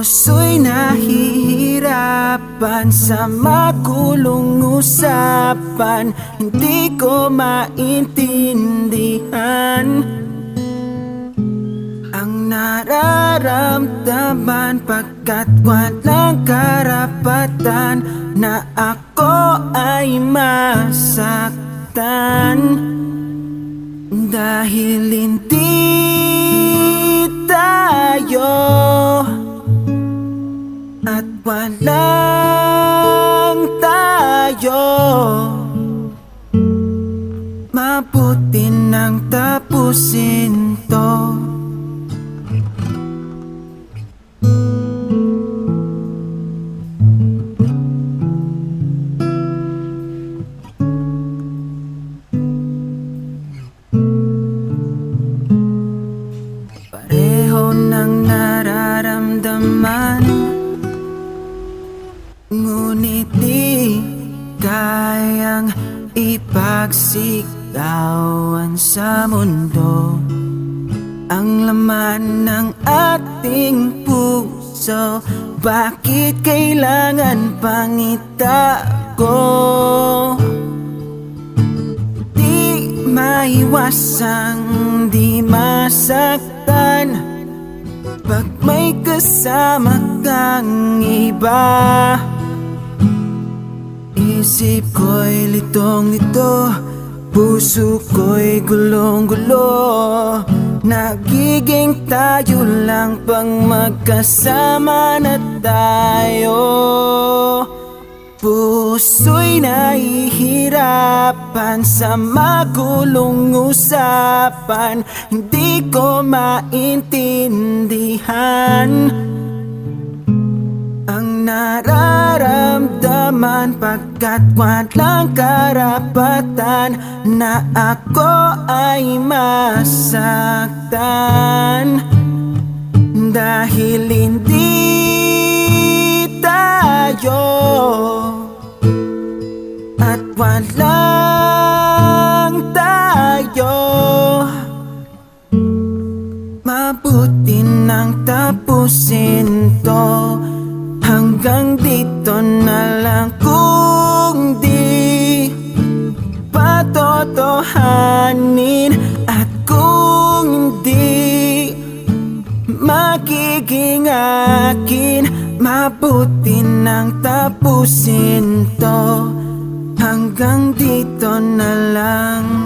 nahihirapan sa makulong usapan. Hindi ko maintindihan Ang nararamdaman pagkat walang karapatan Na ako ay masaktan. Dahil hindi At walang tayo. Mabuti nang tapusin to. Pareho ng nararamdaman kayang ipagsigawan sa mundo Ang laman ng ating puso. Bakit kailangan pang itago? Di maiwasang di masaktan. Pag may kasama kang iba Isip ko'y litong-lito Puso ko'y gulong-gulo Nagiging tayo lang pang magkasama na tayo. Puso'y nahihirapan sa magulong usapan. Hindi ko maintindihan nararamdaman pagkat walang karapatan Na ako ay masaktan? Dahil hindi tayo At walang tayo. Mabuti nang tapusin to Hanggang dito na lang kung di Patotohanin. At kung hindi Magiging akin Mabuti nang tapusin to. Hanggang dito na lang